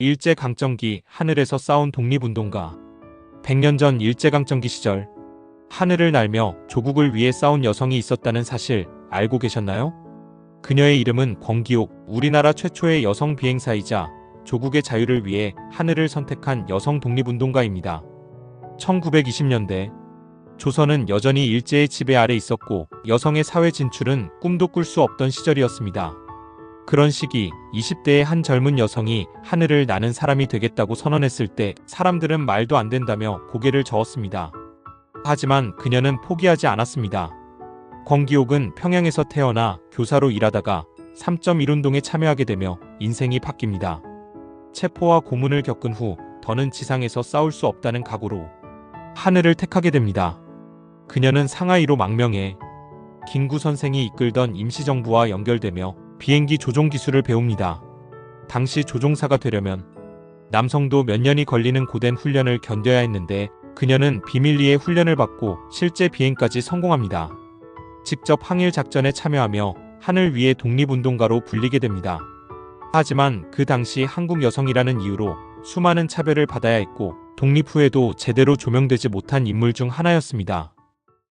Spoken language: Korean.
일제강점기 하늘에서 싸운 독립운동가 100년 전 일제강점기 시절 하늘을 날며 조국을 위해 싸운 여성이 있었다는 사실 알고 계셨나요? 그녀의 이름은 권기옥, 우리나라 최초의 여성 비행사이자 조국의 자유를 위해 하늘을 선택한 여성 독립운동가입니다. 1920년대 조선은 여전히 일제의 지배 아래 있었고 여성의 사회 진출은 꿈도 꿀 수 없던 시절이었습니다. 그런 시기 20대의 한 젊은 여성이 하늘을 나는 사람이 되겠다고 선언했을 때 사람들은 말도 안 된다며 고개를 저었습니다. 하지만 그녀는 포기하지 않았습니다. 권기옥은 평양에서 태어나 교사로 일하다가 3.1운동에 참여하게 되며 인생이 바뀝니다. 체포와 고문을 겪은 후 더는 지상에서 싸울 수 없다는 각오로 하늘을 택하게 됩니다. 그녀는 상하이로 망명해 김구 선생이 이끌던 임시정부와 연결되며 비행기 조종 기술을 배웁니다. 당시 조종사가 되려면 남성도 몇 년이 걸리는 고된 훈련을 견뎌야 했는데 그녀는 비밀리에 훈련을 받고 실제 비행까지 성공합니다. 직접 항일 작전에 참여하며 하늘 위의 독립운동가로 불리게 됩니다. 하지만 그 당시 한국 여성이라는 이유로 수많은 차별을 받아야 했고 독립 후에도 제대로 조명되지 못한 인물 중 하나였습니다.